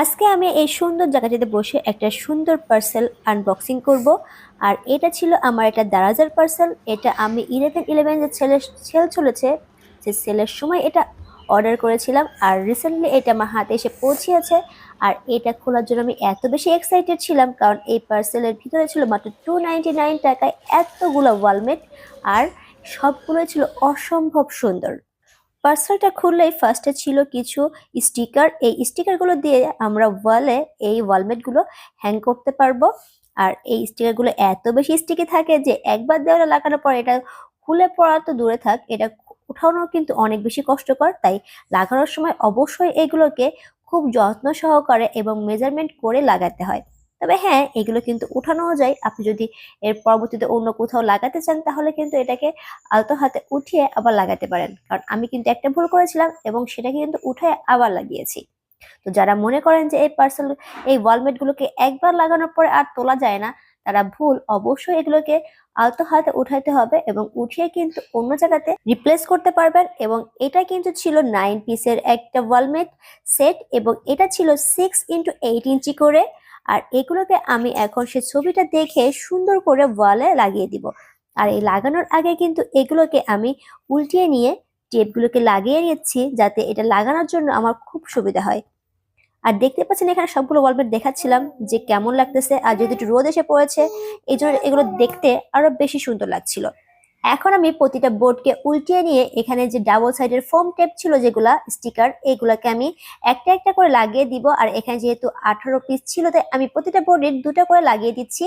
আজকে আমি এই সুন্দর জায়গাটিতে বসে একটা সুন্দর পার্সেল আনবক্সিং করব। আর এটা ছিল আমার একটা দারাজার পার্সেল এটা আমি ইলেভেন ইলেভেন যে সেলের সেল চলেছে, যে সেলের সময় এটা অর্ডার করেছিলাম আর রিসেন্টলি এটা আমার হাতে এসে পৌঁছিয়েছে আর এটা খোলার জন্য আমি এত বেশি এক্সাইটেড ছিলাম কারণ এই পার্সেলের ভিতরে ছিল মাত্র টু টাকায় এতগুলো ওয়ালমেট আর সবগুলোই ছিল অসম্ভব সুন্দর। পার্সেলটা খুললেই ফার্স্টে ছিল কিছু স্টিকার এই স্টিকারগুলো দিয়ে আমরা ওয়ালে এই ওয়ালমেটগুলো হ্যাং করতে পারব। আর এই স্টিকারগুলো এত বেশি স্টিকি থাকে যে একবার দেওয়ালে লাগানোর পর এটা খুলে পড়া তো দূরে থাক, এটা উঠানো কিন্তু অনেক বেশি কষ্টকর। তাই লাগানোর সময় অবশ্যই এগুলোকে খুব যত্ন সহকারে এবং মেজারমেন্ট করে লাগাতে হয়। তবে হ্যাঁ এগুলো কিন্তু উঠানোও যায়। আপনি যদি এর পরবর্তীতে অন্য কোথাও লাগাতে চান, তাহলে কিন্তু এটাকে আলতো হাতে উঠিয়ে আবার লাগাতে পারেন। কারণ আমি কিন্তু একটা ভুল করেছিলাম এবং সেটাকে কিন্তু উঠে আবার লাগিয়েছি। তো যারা মনে করেন যে এই পার্সেল, এই ওয়ালমেটগুলোকে একবার লাগানোর পরে আর তোলা যায় না, তারা ভুল। অবশ্যই এগুলোকে আলতো হাতে উঠাইতে হবে এবং উঠিয়ে কিন্তু অন্য জায়গাতে রিপ্লেস করতে পারবেন এবং এটা কিন্তু ছিল নাইন পিসের একটা ওয়ালমেট সেট এবং এটা ছিল সিক্স ইন্টু এইট ইঞ্চি করে আর এগুলোকে আমি এখন সে ছবিটা দেখে সুন্দর করে ওয়ালে লাগিয়ে দিব। আর এই লাগানোর আগে কিন্তু এগুলোকে আমি উল্টিয়ে নিয়ে টেপগুলোকে লাগিয়ে নিচ্ছি যাতে এটা লাগানোর জন্য আমার খুব সুবিধা হয়। আর দেখতে পাচ্ছেন এখানে সবগুলো ওয়ালমেট দেখাচ্ছিলাম যে কেমন লাগতেছে। আর যেহেতু একটু রোদ এসে পড়েছে এই জন্য এগুলো দেখতে আরও বেশি সুন্দর লাগছিল। এখন আমি প্রতিটা বোর্ডকে উল্টিয়ে নিয়ে এখানে যে ডাবল সাইডের ফোম টেপ ছিল যেগুলা স্টিকার এগুলাকে আমি একটা একটা করে লাগিয়ে দিব। আর এখানে যেহেতু আঠারো পিস ছিল, তাই আমি প্রতিটা বোর্ডের দুটা করে লাগিয়ে দিচ্ছি।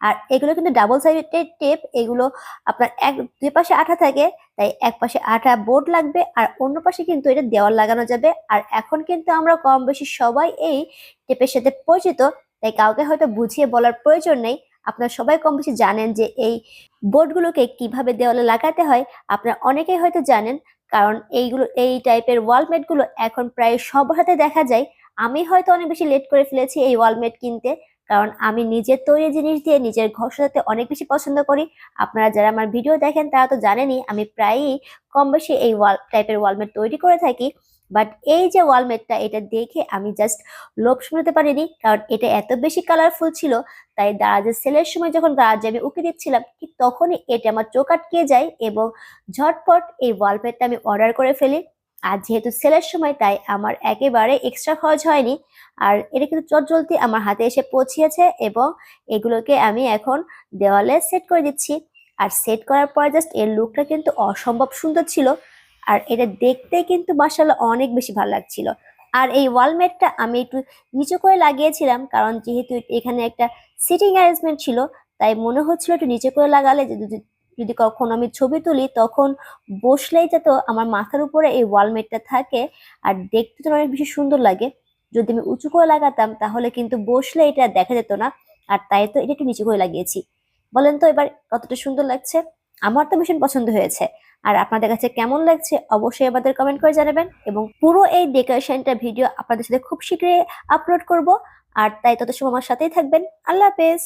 আর এগুলো কিন্তু ডাবল সাইডের টেপ এগুলো আপনার এক, দুই পাশে আঠা থাকে, তাই এক পাশে আঠা বোর্ড লাগবে আর অন্য পাশে কিন্তু এটা দেওয়াল লাগানো যাবে। আর এখন কিন্তু আমরা কম বেশি সবাই এই টেপের সাথে পরিচিত, তাই কাউকে হয়তো বুঝিয়ে বলার প্রয়োজন নেই। আপনারা সবাই কম বেশি জানেন যে এই বোর্ডগুলোকে কীভাবে দেওয়ালে লাগাতে হয়। আপনারা অনেকেই হয়তো জানেন, কারণ এইগুলো, এই টাইপের ওয়ালমেটগুলো এখন প্রায় সব হাতে দেখা যায়। আমি হয়তো অনেক বেশি লেট করে ফেলেছি এই ওয়ালমেট কিনতে, কারণ আমি নিজের তৈরি জিনিস দিয়ে নিজের ঘর সাজাতে অনেক বেশি পছন্দ করি। আপনারা যারা আমার ভিডিও দেখেন তারা তো জানেনই, আমি প্রায়ই কম বেশি এই ওয়াল, টাইপের ওয়ালমেট তৈরি করে থাকি। বাট এই যে ওয়ালমেটটা এটা দেখে আমি জাস্ট লোভ শুনতে পারিনি, কারণ এটা এত বেশি কালারফুল ছিল, তাই দারাজের সেলের সময় যখন দারাজে আমি উকে দিচ্ছিলাম, ঠিক তখনই এটা আমার চোখ আটকে যায় এবং ঝটপট এই ওয়ালপেটটা আমি অর্ডার করে ফেলি। আর যেহেতু সেলের সময়, তাই আমার একেবারে এক্সট্রা খরচ হয়নি। আর এটা কিন্তু চটজলদি আমার হাতে এসে পৌঁছিয়েছে এবং এগুলোকে আমি এখন দেওয়ালে সেট করে দিচ্ছি। আর সেট করার পর জাস্ট এর লুকটা কিন্তু অসম্ভব সুন্দর ছিল। আর এটা দেখতে কিন্তু মাসাল্লাহ অনেক বেশি ভালো লাগছিল। আর এই ওয়ালমেটটা আমি একটু নিচু করে লাগিয়েছিলাম কারণ যেহেতু এখানে একটা সিটিং অ্যারেঞ্জমেন্ট ছিল, তাই মনে হচ্ছিল একটু নিচে করে লাগালে যদি কখনো আমি ছবি তুলি তখন বসলেই যাতে আমার মাথার উপরে এই ওয়ালমেটটা থাকে আর দেখতে তো অনেক বেশি সুন্দর লাগে। যদি আমি উঁচু করে লাগাতাম তাহলে কিন্তু বসলে এটা দেখা যেত না। আর তাই তো এটা একটু নিচু করে লাগিয়েছি। বলেন তো এবার কতটা সুন্দর লাগছে? আমার তো ভীষণ পছন্দ হয়েছে। আর আপনাদের কাছে কেমন লাগছে অবশ্যই আমাদের কমেন্ট করে জানাবেন এবং পুরো এই ডেকোরেশনটা ভিডিও আপনাদের সাথে খুব শীঘ্রই আপলোড করব। আর তাই তত সময় আমার সাথেই থাকবেন। আল্লাহ হাফেজ।